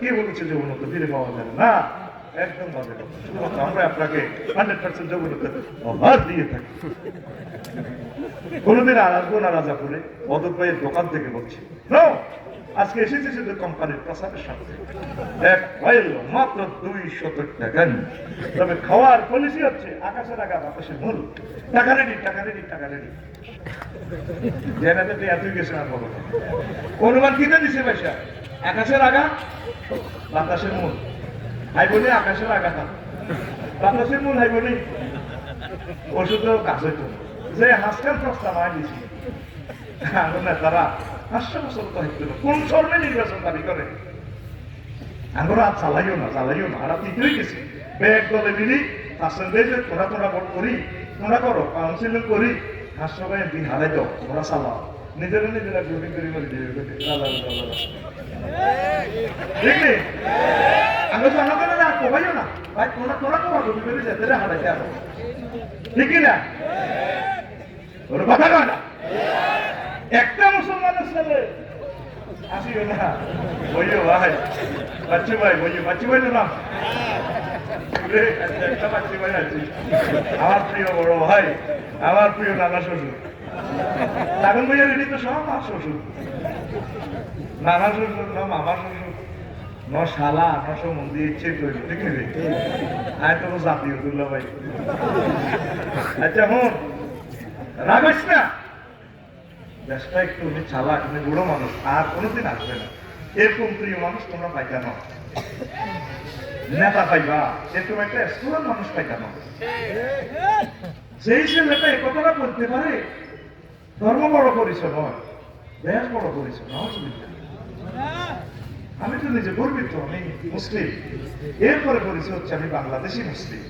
কে বলেছে যৌনতা ফিরে পাওয়া যাবে না? একদম বাজে শুধুমাত্র আমরা আপনাকে হান্ড্রেড পার্সেন্ট যৌনতা অভার দিয়ে থাকি। কোনোদিন আর আসব না রাজাপুরে, অদর ভাইয়ের দোকান থেকে বলছি! আজকে এসেছি শুধু কোম্পানির প্রসাদের সাথে এক ফাইল মাত্র দুই শত টাকা। তবে খাওয়ার পলিসি হচ্ছে আকাশের আগা বাতাসের মূল। টাকা রেডি টাকা রেডি টাকা রেডি জেনাতে এতই গেছে আর বলো। অনুমান কিনে দিছে পয়সা আকাশের আগা, বাতাসের মূল। হাই বলি আকাশের আগা বাতাসের মূল হাই বলি ওষুধেও কাজ হইতো। যে হাসকার প্রস্তাব আয় নেতারা হাস্য বছর তো কোন ধর্মে নির্বাচন দাবি করে? আমরা আর চালাইও না চালাইও না। আর তিনই গেছি ব্যাগ দলে মিলি পার্সেন্টেজে তোরা তোরা ভোট করি, তোরা করো কাউন্সিলিং করি ভাই দিন হারাই দাও, তোরা চালাও। নিজেরা নিজেরা গ্রুপিং করি করে দিয়ে দেবে। লা লা লা লা লা। ঠিক নেই আমি তো আমাকে না কোবাইও না। ভাই তোরা তোরা তোমার গ্রুপিং করে যেতে হারাইতে আসো ঠিক না? ওর কথা কয় না? একটা মুসলমানের ছেলে আসিও না। বইও ভাই। বাচ্চু ভাই বইও। বাচ্চু ভাই তো রে, একটা বাচ্চু ভাই আমার প্রিয় বড় ভাই আমার প্রিয় নানা শ্বশুর। লাগুন ভাইয়া রেডি তো সব আমার শ্বশুর। নানা শ্বশুর, না মামা শ্বশুর, ন শালা, ন সব মন্দির ইচ্ছে করি, ঠিক নেই আয় তো জাতীয় দুল্লা ভাই। আচ্ছা হুন। রাগস না? দেশটা একটু উনি উনি বুড়ো মানুষ, আর কোনোদিন আসবে না। এরকম প্রিয় মানুষ তোমরা পাইতা নেতা পাইবা, এরকম একটা স্কুলের মানুষ পাইতা যেই ছেলেটা এই কথাটা বলতে পারে ধর্ম বড় করিস নয়। দেশ বড় করিস। আমি তো নিজে গর্বিত, আমি মুসলিম। এরপরে করেছি হচ্ছে আমি বাংলাদেশি মুসলিম।